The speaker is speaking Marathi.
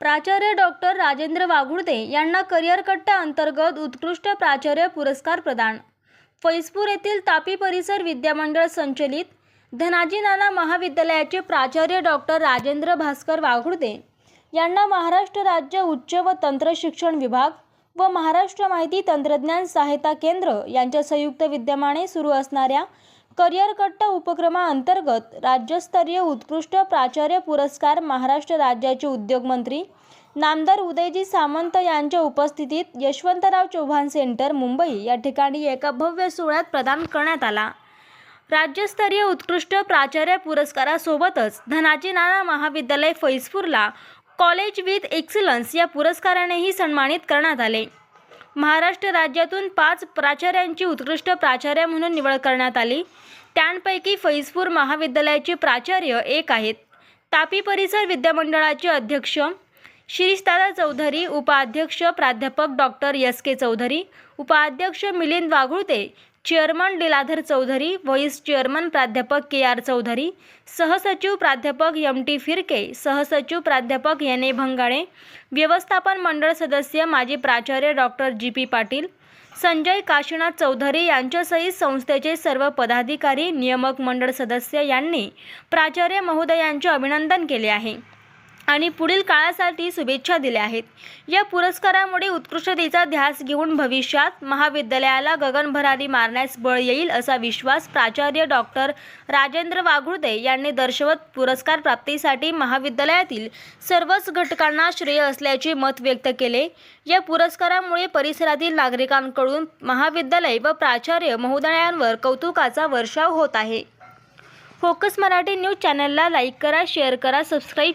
प्राचार्य डॉक्टर राजेंद्र वाघुर्ते यांना करिअर कट्टा अंतर्गत उत्कृष्ट प्राचार्य पुरस्कार प्रदान. फैजपूर येथील तापी परिसर विद्यामंडळ संचलित धनाजी नाना महाविद्यालयाचे प्राचार्य डॉक्टर राजेंद्र भास्कर वाघुर्ते यांना महाराष्ट्र राज्य उच्च व तंत्र शिक्षण विभाग व महाराष्ट्र माहिती तंत्रज्ञान सहायता केंद्र यांच्या संयुक्त विद्यमाने सुरू असणाऱ्या करिअर कट्ट उपक्रमाअंतर्गत राज्यस्तरीय उत्कृष्ट प्राचार्य पुरस्कार महाराष्ट्र राज्याचे उद्योगमंत्री नामदार उदयजी सामंत यांच्या उपस्थितीत यशवंतराव चव्हाण सेंटर मुंबई या ठिकाणी एका भव्य सोहळ्यात प्रदान करण्यात आला. राज्यस्तरीय उत्कृष्ट प्राचार्य पुरस्कारासोबतच धनाजी नाना महाविद्यालय फैजपूरला कॉलेज विथ एक्सलन्स या पुरस्कारानेही सन्मानित करण्यात आले. महाराष्ट्र राज्यातून पाच प्राचार्यांची उत्कृष्ट प्राचार्य म्हणून निवड करण्यात आली. त्यांपैकी फैजपूर महाविद्यालयाचे प्राचार्य एक आहेत. तापी परिसर विद्यामंडळाचे अध्यक्ष शिरीषदादा चौधरी उपाध्यक्ष प्राध्यापक डॉक्टर एस के चौधरी उपाध्यक्ष Milind Waghulde chairman Liladhar Chaudhari vice chairman प्राध्यापक के आर चौधरी सहसचिव प्राध्यापक एम टी फिरके सहसचिव प्राध्यापक एन ए भंगाळे व्यवस्थापन मंडळ सदस्य माजी प्राचार्य doctor G P Patil Sanjay Kashinath Chaudhari यांच्यासहित संस्थेचे सर्व पदाधिकारी नियामक मंडळ सदस्य यांनी प्राचार्य महोदयांचे अभिनंदन केले आहे. आणि पुढील काळासाठी शुभेच्छा दिल्या आहेत. या पुरस्कारामुळे उत्कृष्टतेचा ध्यास घेऊन भविष्यात महाविद्यालयाला गगनभरारी मारण्यास बळ येईल असा विश्वास प्राचार्य डॉक्टर राजेंद्र वाघुर्ते यांनी दर्शवत पुरस्कार प्राप्तीसाठी महाविद्यालयातील सर्वच घटकांना श्रेय असल्याचे मत व्यक्त केले. या पुरस्कारामुळे परिसरातील नागरिकांकडून महाविद्यालय व प्राचार्य महोदयांवर कौतुकाचा वर्षाव होत आहे. फोकस मराठी न्यूज चॅनलला लाईक करा शेअर करा सबस्क्राईब